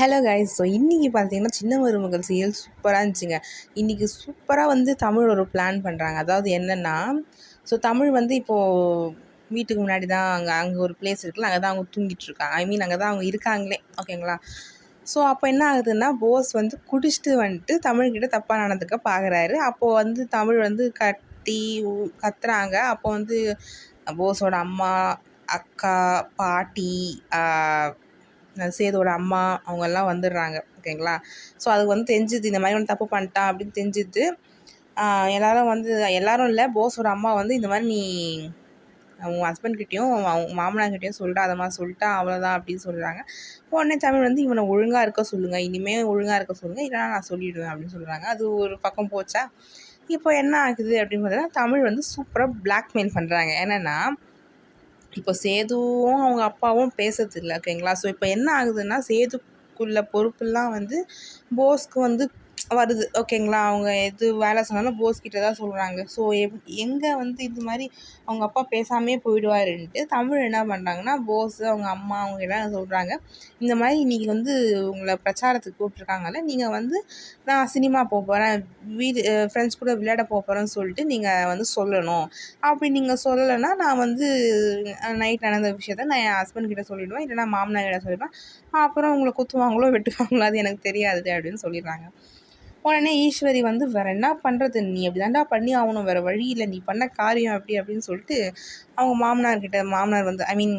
Hello guys so இன்றைக்கி பார்த்தீங்கன்னா சின்ன மருமகள் சீரியல் சூப்பராக இருந்துச்சுங்க. இன்றைக்கி சூப்பராக வந்து தமிழ் ஒரு பிளான் பண்ணுறாங்க அதாவது என்னென்னா ஸோ தமிழ் வந்து இப்போது வீட்டுக்கு முன்னாடி தான் அங்கே அங்கே ஒரு பிளேஸ் இருக்குல்ல அங்கே தான் அவங்க தூங்கிட்டுருக்காங்க ஐ மீன் அங்கே தான் அவங்க இருக்காங்களே ஓகேங்களா ஸோ அப்போ என்ன ஆகுதுன்னா போஸ் வந்து குடிச்சிட்டு வந்துட்டு தமிழ்கிட்ட தப்பாக நடந்துக்க பார்க்குறாரு அப்போது வந்து தமிழ் வந்து கட்டி கத்துறாங்க. அப்போ வந்து போஸோட அம்மா அக்கா பாட்டி சேதோட அம்மா அவங்கெல்லாம் வந்துடுறாங்க ஓகேங்களா? ஸோ அதுக்கு வந்து தெரிஞ்சுது இந்த மாதிரி ஒன்று தப்பு பண்ணிட்டான் அப்படின்னு தெரிஞ்சுது. எல்லாரும் வந்து எல்லாரும் இல்லை போஸோட அம்மா வந்து இந்த மாதிரி நீ அவங்க ஹஸ்பண்ட்கிட்டையும் அவங்க மாமனார்கிட்டையும் சொல்லிட்டு அதை மாதிரி சொல்லிட்டா அவ்வளோதான் அப்படின்னு சொல்கிறாங்க உடனே தமிழ் வந்து இவனை ஒழுங்காக இருக்க சொல்லுங்கள் இனிமேல் ஒழுங்காக இருக்க சொல்லுங்கள் இல்லைனா நான் சொல்லிடுவேன் அப்படின்னு சொல்கிறாங்க அது ஒரு பக்கம் போச்சா? இப்போ என்ன ஆகுது அப்படின்னு பார்த்தீங்கன்னா தமிழ் வந்து சூப்பராக பிளாக்மெயில் பண்ணுறாங்க என்னென்னா இப்போ சேதுவும் அவங்க அப்பாவும் பேசுறதில்லை ஓகேங்களா ஸோ இப்போ என்ன ஆகுதுன்னா சேதுக்குள்ள பொறுப்பெல்லாம் வந்து போஸ்க்கு வந்து வருது. ஓகேங்களா? அவங்க எது வேலை சொன்னாலும் போஸ் கிட்ட தான் சொல்கிறாங்க ஸோ எப் எங்கே வந்து இது மாதிரி அவங்க அப்பா பேசாமே போயிடுவாருன்ட்டு தமிழ் என்ன பண்ணுறாங்கன்னா போஸ் அவங்க அம்மா அவங்க எல்லாம் சொல்கிறாங்க இந்த மாதிரி இன்றைக்கி வந்து உங்களை பிரச்சாரத்துக்கு கூப்பிட்ருக்காங்கல்ல நீங்கள் வந்து நான் சினிமா போக போகிறேன் வீடு ஃப்ரெண்ட்ஸ் கூட விளையாட போக போகிறேன்னு சொல்லிட்டு நீங்கள் வந்து சொல்லணும். அப்படி நீங்கள் சொல்லலைன்னா நான் வந்து நைட் நடந்த விஷயத்த நான் என் ஹஸ்பண்ட் கிட்ட சொல்லிவிடுவேன் இல்லைனா மாமனார் கிட்ட சொல்லிடுவேன். அப்புறம் உங்களை குத்துவாங்களோ வெட்டுவாங்களோ அது எனக்கு தெரியாது அப்படின்னு சொல்லிடுறாங்க. உடனே ஈஸ்வரி வந்து வேற என்ன பண்ணுறது நீ அப்படி தாண்டா பண்ணி ஆகணும். வேறு வழி இல்லை. நீ பண்ண காரியம் அப்படி அப்படின்னு சொல்லிட்டு அவங்க மாமனார் கிட்ட மாமனார் வந்து ஐ மீன்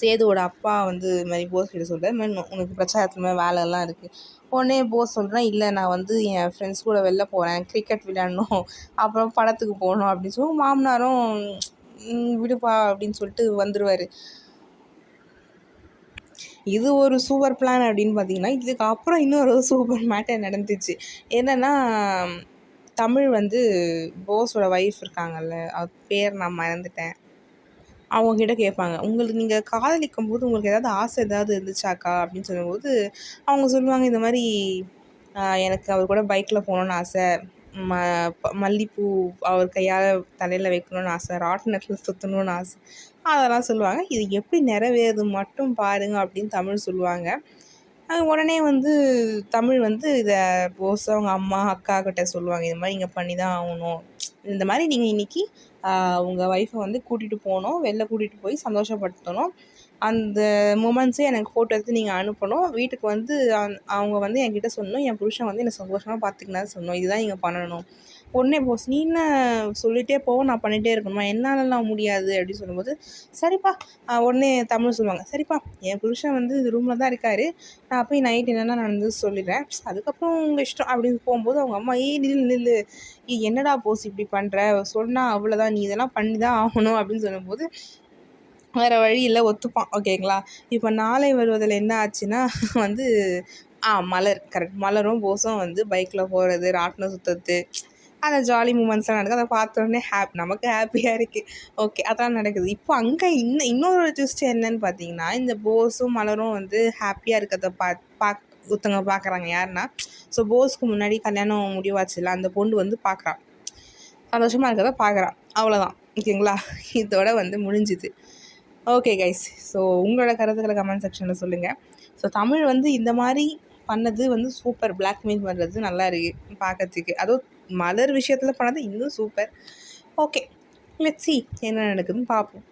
சேதுவோட அப்பா வந்து இது மாதிரி போஸ் கிட்ட சொல்கிறார் மாதிரி உனக்கு பிரச்சாரத்தில் மாதிரி வேலைலாம் இருக்குது உடனே போஸ் சொல்கிறேன் இல்லை நான் வந்து என் ஃப்ரெண்ட்ஸ் கூட வெளில போகிறேன் கிரிக்கெட் விளையாடணும். அப்புறம் படத்துக்கு போகணும். அப்படின்னு சொல்லி மாமனாரும் விடுப்பா அப்படின்னு சொல்லிட்டு வந்துடுவார் இது ஒரு சூப்பர் பிளான் அப்படின்னு பார்த்தீங்கன்னா இதுக்கு அப்புறம் இன்னொரு சூப்பர் மேட்டர் நடந்துச்சு. என்னென்னா தமிழ் வந்து போஸோட ஒய்ஃப் இருக்காங்கல்ல அவர் பேர் நான் மறந்துட்டேன். அவங்கக்கிட்ட கேட்பாங்க உங்களுக்கு நீங்கள் காதலிக்கும் போது உங்களுக்கு ஏதாவது ஆசை ஏதாவது இருந்துச்சாக்கா? அப்படின்னு சொல்லும்போது அவங்க சொல்லுவாங்க இந்த மாதிரி எனக்கு அவர் கூட பைக்கில் போகணுன்னு ஆசை ம மல்லிப்பூ அவர் கையால் தலையில் வைக்கணும்னு ஆசை ராட்டினத்தில் சுற்றணும்னு ஆசை. அதெல்லாம் சொல்லுவாங்க. இது எப்படி நிறைவேறுது மட்டும் பாருங்க அப்படின்னு தமிழ் சொல்லுவாங்க. அது உடனே வந்து தமிழ் வந்து இதை போஸ் அவங்க அம்மா அக்கா கிட்ட சொல்லுவாங்க. இது மாதிரி இங்கே பண்ணி தான் ஆகணும். இந்த மாதிரி நீங்கள் இன்னைக்கு உங்கள் ஒய்ஃபை வந்து கூட்டிகிட்டு போகணும். வெளில கூட்டிகிட்டு போய் சந்தோஷப்படுத்தணும். அந்த மூமெண்ட்ஸே எனக்கு ஃபோட்டோ எடுத்து நீங்கள் அனுப்பணும். வீட்டுக்கு வந்து அந்- அவங்க வந்து என்கிட்ட சொல்லணும். என் புருஷன் வந்து என்னை சந்தோஷமாக பார்த்துக்கினா சொல்லணும். இதுதான் நீங்கள் பண்ணணும். உடனே போஸ் நீ என்ன சொல்லிகிட்டே போவோம் நான் பண்ணிகிட்டே இருக்கணுமா? என்னாலலாம் முடியாது. அப்படின்னு சொல்லும்போது சரிப்பா. உடனே தமிழ் சொல்லுவாங்க சரிப்பா என் புருஷன் வந்து ரூமில் தான் இருக்காரு. நான் போய் நைட் என்னென்ன நடந்து சொல்லிடுறேன். அதுக்கப்புறம் உங்கள் இஷ்டம். அப்படின்னு போகும்போது அவங்க அம்மா ஏ நில் நில்லு. என்னடா போஸ் இப்படி பண்ணுற சொன்னால் அவ்வளோதான் நீ இதெல்லாம் பண்ணி தான் ஆகணும். அப்படின்னு சொல்லும்போது வேறு வழி இல்லை ஒத்துப்பான் ஓகேங்களா இப்போ நாளை வருவதில் என்ன ஆச்சுன்னா வந்து ஆ மலர் கரெக்ட் மலரும் போஸும் வந்து பைக்கில் போகிறது ராட்டினம் சுற்றுறது அந்த ஜாலி மூமெண்ட்ஸ்லாம் நடக்குது. அதை பார்த்த ஹாப்பி ஹாப் நமக்கு ஹாப்பியாக இருக்குது ஓகே அதான் நடக்குது. இப்போ அங்கே இன்னும் இன்னொரு ட்விஸ்ட் என்னன்னு பார்த்தீங்கன்னா இந்த போஸும் மலரும் வந்து ஹாப்பியாக இருக்கிறத பா பாக் ஒருத்தவங்க பார்க்குறாங்க. யாருன்னா ஸோ போஸ்க்கு முன்னாடி கல்யாணம் முடிவாச்சுல அந்த பொண்ணு வந்து பார்க்குறான் சந்தோஷமாக இருக்கிறத பார்க்குறான் அவ்வளோதான் ஓகேங்களா இதோட வந்து முடிஞ்சுது. ஓகே கைஸ் ஸோ உங்களோட கருத்துக்களை கமெண்ட் செக்ஷனில் சொல்லுங்கள் ஸோ தமிழ் வந்து இந்த மாதிரி பண்ணது வந்து சூப்பர் பிளாக்மெயில் பண்ணுறது நல்லா இருக்குது பார்க்கறதுக்கு அதுவும் மலர் விஷயத்தில் பண்ணது இன்னும் சூப்பர் ஓகே லெட்ஸி என்ன நடக்குதுன்னு பார்ப்போம்